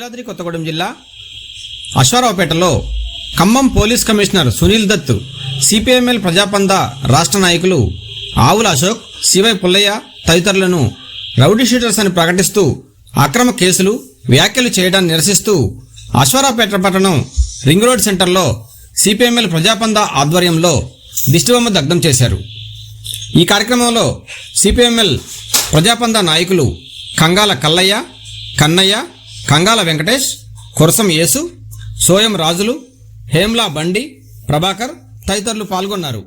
భద్రాద్రి కొత్తగూడెం జిల్లా అశ్వారావుపేటలో Khammam police commissioner Sunil Dutt CPML Prajapantha రాష్ట్ర నాయకులు ఆవుల అశోక్ సివై పుల్లయ్య తదితరులను రౌడీ షీటర్స్ అని ప్రకటిస్తూ అక్రమ కేసులు వ్యాఖ్యలు చేయడాన్ని నిరసిస్తూ అశ్వారావుపేట పట్టణం రింగ్ రోడ్ సెంటర్లో సిపిఎంఎల్ ప్రజాపంద ఆధ్వర్యంలో దిష్టిబొమ్మ దగ్ధం చేశారు. ఈ కార్యక్రమంలో సిపిఎంఎల్ ప్రజాపంద నాయకులు కంగాల కల్లయ్య కన్నయ్య కంగాల వెంకటేష్ కురసం యేసు సోయం రాజులు హేమ్లా బండి ప్రభాకర్ తదితరులు పాల్గొన్నారు.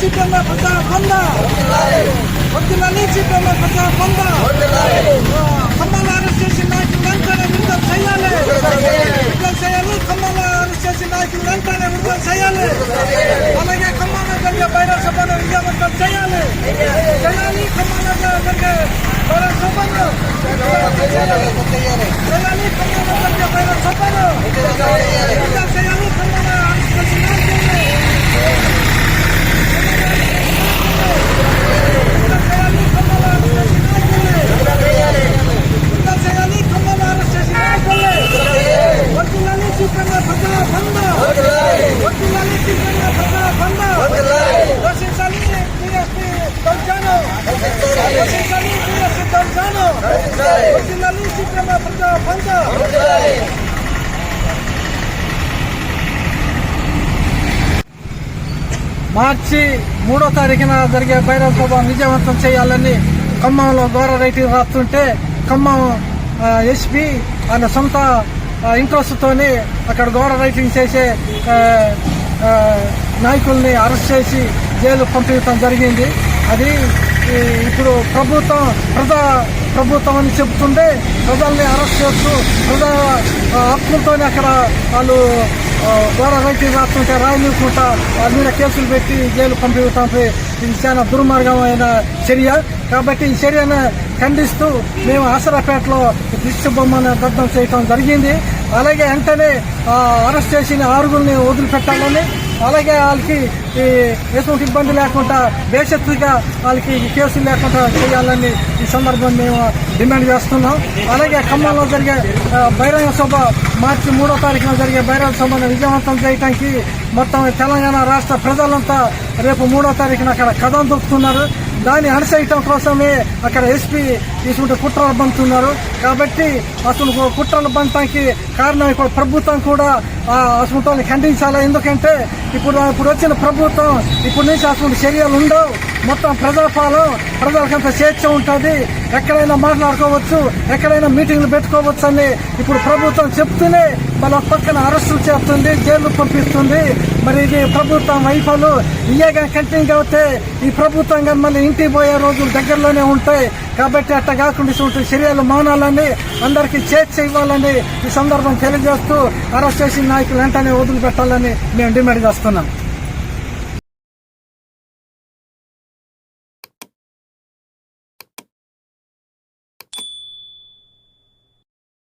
వర్తిల్లాలి సిపిఎం ప్రజా బంద వర్తిల్లాలి సిపిఎం ప్రజా బంద ఖమ్మాల అరెస్ట్ చేసిన నాయకులు వెంటనే విడుదల చేయాలి విడుదల చేయాలి ఖమ్మాల అరెస్ట్ చేసిన నాయకులు వెంటనే విడుదల చేయాలి అలాగే ఖమ్మాల జరిగే బయట సభను విజయవంతం చేయాలి చేయాలి ఖమ్మాల జరిగే బయట సభను చేయాలి ఖమ్మాల జరిగే బయట సభను విడుదల చేయాలి ఖమ్మాల అరెస్ట్ చేసిన ప్రజా మార్చి మూడో తారీఖున జరిగే బహిరంగ సభ విజయవంతం చేయాలని ఖమ్మంలో ఘోర రైటింగ్ రాస్తుంటే ఖమ్మం ఎస్పీ ఆయన సొంత ఇంట్రెస్ట్తోనే అక్కడ ఘోర రైటింగ్ చేసే నాయకుల్ని అరెస్ట్ చేసి జైలు పంపించడం జరిగింది. అది ఇప్పుడు ప్రభుత్వం ప్రజా ప్రభుత్వం అని చెబుతుంటే ప్రజల్ని అరెస్ట్ చేస్తూ ప్రజా హక్కులతోనే అక్కడ వాళ్ళు ద్వారా రైతు రాస్తుంటే రాయనీయకుండా వాళ్ళ మీద కేసులు పెట్టి జైలు పంపించడానికి ఇది చాలా దుర్మార్గమైన చర్య. కాబట్టి ఈ చర్యను ఖండిస్తూ మేము ఆసరాపేటలో దిష్టి బొమ్మను దగ్ధం చేయడం జరిగింది. అలాగే వెంటనే అరెస్ట్ చేసిన ఆరుగురిని వదిలిపెట్టాలని అలాగే వాళ్ళకి ఎటువంటి ఇబ్బంది లేకుండా భవిష్యత్తుగా వాళ్ళకి కేసులు లేకుండా చేయాలని ఈ సందర్భం మేము డిమాండ్ చేస్తున్నాం. అలాగే ఖమ్మంలో జరిగే బహిరంగ సభ మార్చి మూడో తారీఖున జరిగే బహిరంగ సభను విజయవంతం చేయడానికి మొత్తం తెలంగాణ రాష్ట్ర ప్రజలంతా రేపు మూడో తారీఖున అక్కడ కథం దొరుకుతున్నారు. దాన్ని అణసేయటం కోసమే అక్కడ ఎస్పీ తీసుకుంటే కుట్రలు బంతున్నారు. కాబట్టి అసలు కుట్రలు పంపడానికి కారణం ఇప్పుడు ప్రభుత్వం కూడా ఆ అసలు ఖండించాలి. ఎందుకంటే ఇప్పుడు ఇప్పుడు వచ్చిన ప్రభుత్వం ఇప్పుడు నుంచి అసలు చర్యలు ఉండవు. మొత్తం ప్రజాపాలన ప్రజలకంత స్వేచ్ఛ ఉంటుంది ఎక్కడైనా మాట్లాడుకోవచ్చు ఎక్కడైనా మీటింగ్లు పెట్టుకోవచ్చు అని ఇప్పుడు ప్రభుత్వం చెప్తూనే మళ్ళా పక్కన అరెస్టులు చేస్తుంది జైలు పంపిస్తుంది. మరి ఇది ప్రభుత్వం వైఫలు ఇయ్యగా కంటిన్యూ అవుతే ఈ ప్రభుత్వంగా మళ్ళీ ఇంటికి పోయే రోజులు దగ్గరలోనే ఉంటాయి. కాబట్టి అట్ట కాకుండా ఇటువంటి చర్యలు మానాలని అందరికీ చేర్చ ఇవ్వాలని ఈ సందర్భం తెలియజేస్తూ అరెస్ట్ చేసిన నాయకులు వెంటనే వదిలిపెట్టాలని మేము డిమాండ్ చేస్తున్నాం.